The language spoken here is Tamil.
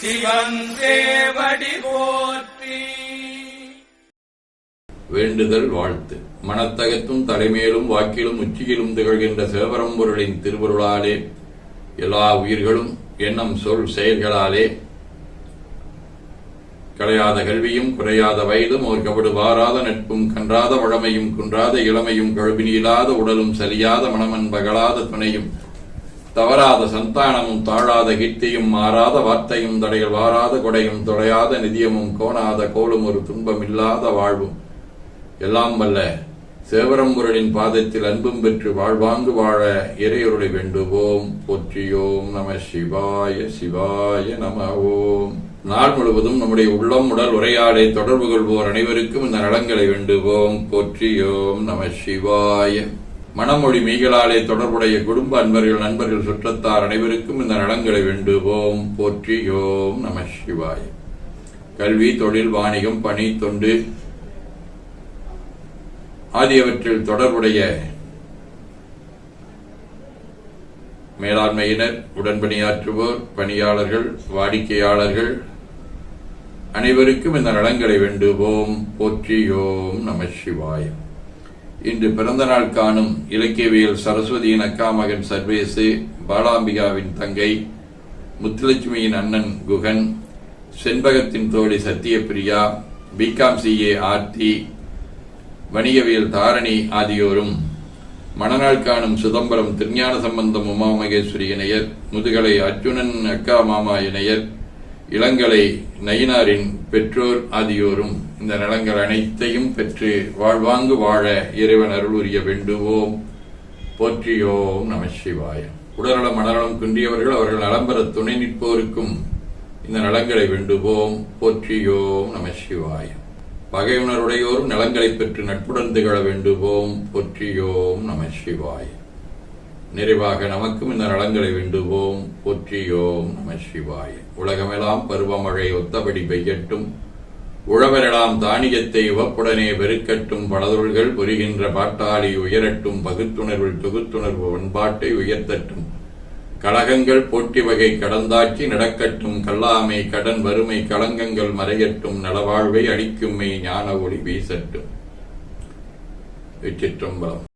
சிவன் போற்றி. வேண்டுதல் வாழ்த்து. மனத்தகத்தும் தலைமையிலும் வாக்கிலும் உச்சியிலும் திகழ்கின்ற சிவபரம்பொருளின் திருவருளாலே எல்லா உயிர்களும் எண்ணம் சொல் செயல்களாலே களையாத கல்வியும் குறையாத வயதும் அவர் கபடு வாராத நட்பும் கன்றாத வழமையும் குன்றாத இளமையும் கழுபினியில்லாத உடலும் சலியாத மனமன் பகலாத துணையும் தவறாத சந்தானமும் தாழாத கீர்த்தியும் மாறாத வார்த்தையும் தடைகள் வாராத கொடையும் தொடையாத நிதியமும் கோணாத கோலும் ஒரு துன்பமில்லாத வாழ்வும். எல்லாம் வல்ல சேவரம்புரலின் பாதத்தில் அன்பும் பெற்று வாழ்வாங்கு வாழ இறையொருளை வேண்டுவோம். போற்றியோம் நம சிவாய சிவாய நம ஓம் நாள் முழுவதும் நம்முடைய உள்ளம் உடல் உரையாடை தொடர்பு கொள்வோர் அனைவருக்கும் இந்த நலங்களை வேண்டுவோம். போற்றியோம் நம சிவாய. மனமொழி மெய்களாலே தொடர்புடைய குடும்ப அன்பர்கள் நண்பர்கள் சுற்றத்தார் அனைவருக்கும் இந்த நலங்களை வேண்டுவோம். போற்றியோம் நம சிவாய். கல்வி தொழில் வாணிகம் பணி தொண்டு ஆகியவற்றில் தொடர்புடைய மேலாண்மையினர் உடன்பணியாற்றுவோர் பணியாளர்கள் வாடிக்கையாளர்கள் அனைவருக்கும் இந்த நலங்களை வேண்டுவோம். போற்றியோம் நம சிவாயம் இன்று பிறந்த நாள் காணும் இலக்கியவியல் சரஸ்வதியின் அக்கா மகன் சர்வேசு பாலாம்பிகாவின் தங்கை முத்துலட்சுமியின் அண்ணன் குகன் செண்பகத்தின் தோழி சத்தியபிரியா பிகாம் சிஏ ஆர்த்தி வணிகவியல் தாரணி ஆகியோரும் மணநாள் காணும் சிதம்பரம் திருஞான சம்பந்தம் உமா மகேஸ்வரி இணையர் முதுகலை அர்ஜுனன் அக்கா மாமா இணையர் இளங்கலை நயினாரின் பெற்றோர் ஆகியோரும் இந்த நலங்கள் அனைத்தையும் பெற்று வாழ்வாங்கு வாழ இறைவன் உரிய வேண்டுவோம். போற்றியோம் நம சிவாய. உடல்நலம் மனநலம் குன்றியவர்கள் அவர்கள் நலம் துணை நிற்போருக்கும் இந்த நலங்களை வேண்டுவோம். போற்றியோம் நம சிவாய. பகையுணருடையோரும் நலங்களை பெற்று நட்புடன் திகழ வேண்டுவோம். போற்றியோம் நம சிவாய. நிறைவாக நமக்கும் இந்த நலங்களை வேண்டுவோம். போற்றியோம் நம சிவாய. உலகமெல்லாம் பருவமழை ஒத்தபடி பெய்யட்டும். உழவரெல்லாம் தானியத்தை உவப்புடனே வெறுக்கட்டும் பலதொழில்கள் புரிகின்ற பாட்டாளி உயரட்டும் பகுத்துணர்வில் தொகுத்துணர்வு பண்பாட்டை உயர்த்தட்டும். கழகங்கள் போட்டி வகை கடந்தாட்சி நடக்கட்டும் கல்லாமை கடன் வறுமை களங்கங்கள் மறையட்டும் நலவாழ்வை அளிக்கும்மை ஞான ஒளி வீசட்டும். வெற்றிற்றம்பலம்.